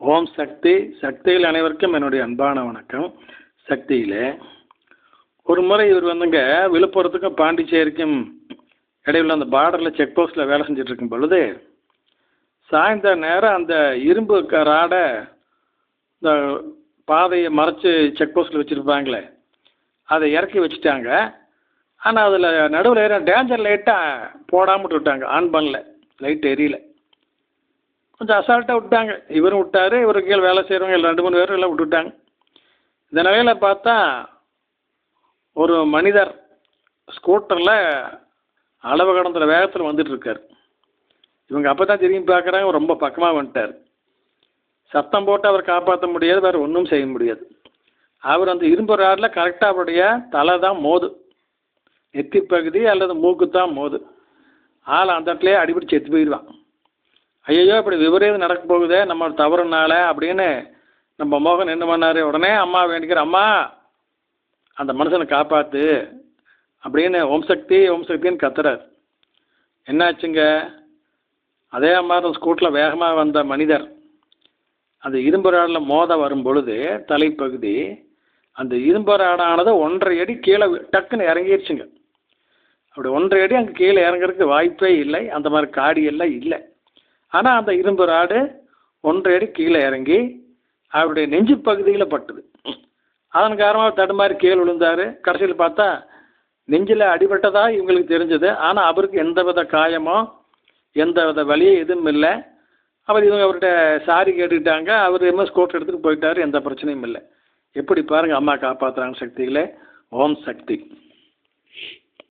ஓம் சக்தி சக்தியில் அனைவருக்கும் என்னுடைய அன்பான வணக்கம். சக்தியில் ஒரு முறை இவர் வந்துங்க விழுப்புரத்துக்கும் பாண்டிச்சேரிக்கும் இடையில அந்த பார்டரில் செக் போஸ்ட்டில் வேலை செஞ்சுட்டு இருக்கும் பொழுது சாயந்தர நேரம் அந்த இரும்பு ராடை இந்த பாதையை மறைச்சி செக் போஸ்ட்டில் வச்சுருப்பாங்களே அதை இறக்கி வச்சுட்டாங்க. ஆனால் அதில் நடுவில் ஏற டேஞ்சர் லைட்டாக போடாமல் விட்டாங்க ஆன் பண்ணல லைட் எரியலை. கொஞ்சம் அசால்ட்டாக விட்டாங்க இவரும் விட்டாரு இவருக்கு கீழே வேலை செய்கிறவங்க எல்லாம் ரெண்டு மூணு பேரும் எல்லாம் விட்டுட்டாங்க. இந்த நிலையில் பார்த்தா ஒரு மனிதர் ஸ்கூட்டரில் அளவு கடந்த வேகத்தில் வந்துட்டுருக்கார் இவங்க அப்போ தான் திரும்பி பார்க்குறாங்க ரொம்ப பக்கமாக வந்துட்டார். சத்தம் போட்டு அவர் காப்பாற்ற முடியாது வேறு ஒன்றும் செய்ய முடியாது. அவர் அந்த இரும்பு ராடில் கரெக்டாக அவருடைய தலை தான் மோது. நெத்தி பகுதி அல்லது மூக்கு தான் மோது. ஆள் அந்த இடத்துலையே அடிபட்டு செத்து போயிடுவான் ஐயோ இப்படி விபரீதம் நடக்க போகுதே நம்ம தவறுனால அப்படின்னு நம்ம மோகன் என்ன பண்ணார் உடனே அம்மா வேண்டிக்கிற அம்மா அந்த மனுஷனை காப்பாற்று அப்படின்னு ஓம் சக்தி ஓம் சக்தின்னு கத்துறார். என்னாச்சுங்க? அதே மாதிரி ஸ்கூட்டில் வேகமாக வந்த மனிதர் அந்த இரும்பு ராடில் மோத வரும் பொழுது தலைப்பகுதி அந்த இரும்பு ராடானது ஒன்றரை அடி கீழே டக்குன்னு இறங்கிருச்சுங்க. அப்படி ஒன்றரை அடி அங்கே கீழே இறங்குறதுக்கு வாய்ப்பே இல்லை அந்த மாதிரி காடி எல்லாம் இல்லை. ஆனால் அந்த இரும்பு ராடு ஒன்றரை அடி கீழே இறங்கி அவருடைய நெஞ்சு பகுதியில் பட்டுது. அதன் காரணமாக தடுமாறி கீழே விழுந்தார். கடைசியில் பார்த்தா நெஞ்சில் அடிபட்டதாக இவங்களுக்கு தெரிஞ்சது. ஆனால் அவருக்கு எந்த வித காயமோ எந்த வித வலியும் எதுவும் இல்லை. அவர் இவங்க அவர்கிட்ட சாரி கேட்டுக்கிட்டாங்க. அவர் எம்எஸ் ஸ்கோட் எடுத்துகிட்டு போயிட்டார். எந்த பிரச்சனையும் இல்லை. எப்படி பாருங்கள் அம்மா காப்பாற்றுறாங்க சக்திகளே. ஓம் சக்தி.